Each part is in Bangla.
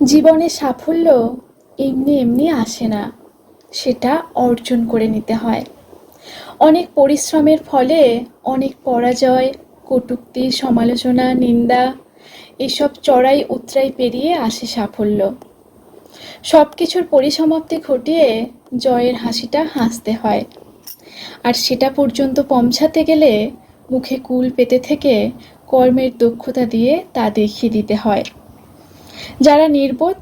জীবনে সাফল্য এমনি এমনি আসে না। সেটা অর্জন করে নিতে হয়। অনেক পরিশ্রমের ফলে অনেক পরাজয়, কটূক্তি, সমালোচনা, নিন্দা এসব চড়াই উতরাই পেরিয়ে আসে সাফল্য। সব কিছুর পরিসমাপ্তি ঘটিয়ে জয়ের হাসিটা হাসতে হয়। আর সেটা পর্যন্ত পৌঁছাতে গেলে মুখে কুল পেতে থেকে কর্মের দক্ষতা দিয়ে তা দেখিয়ে দিতে হয়। যারা নির্বোধ,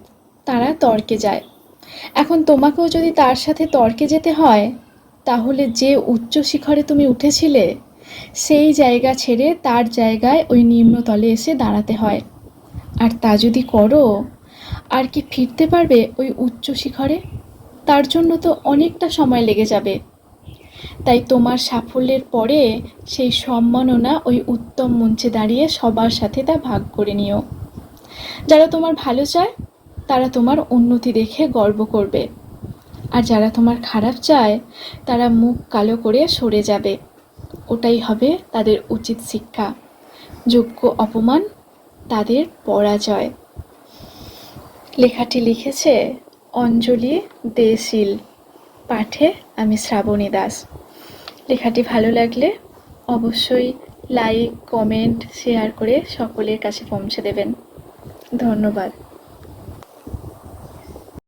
তারা তর্কে যায়। এখন তোমাকেও যদি তার সাথে তর্কে যেতে হয়, তাহলে যে উচ্চ শিখরে তুমি উঠেছিলে, সেই জায়গা ছেড়ে তার জায়গায় ওই নিম্নতলে এসে দাঁড়াতে হয়। আর তা যদি করো, আর কি ফিরতে পারবে ওই উচ্চ শিখরে? তার জন্য তো অনেকটা সময় লেগে যাবে। তাই তোমার সাফল্যের পরে সেই সম্মাননা ওই উত্তম মঞ্চে দাঁড়িয়ে সবার সাথে তা ভাগ করে নিও। যারা তোমার ভালো চায়, তারা তোমার উন্নতি দেখে গর্ব করবে। আর যারা তোমার খারাপ চায়, তারা মুখ কালো করে সরে যাবে। ওটাই হবে তাদের উচিত শিক্ষা। যোগ্য অপমান, তাদের পরাজয়। লেখাটি লিখেছে অঞ্জলি দেশিল। পাঠে আমি শ্রাবণী দাস। লেখাটি ভালো লাগলে অবশ্যই লাইক কমেন্ট শেয়ার করে সকলের কাছে পৌঁছে দেবেন। ধন্যবাদ।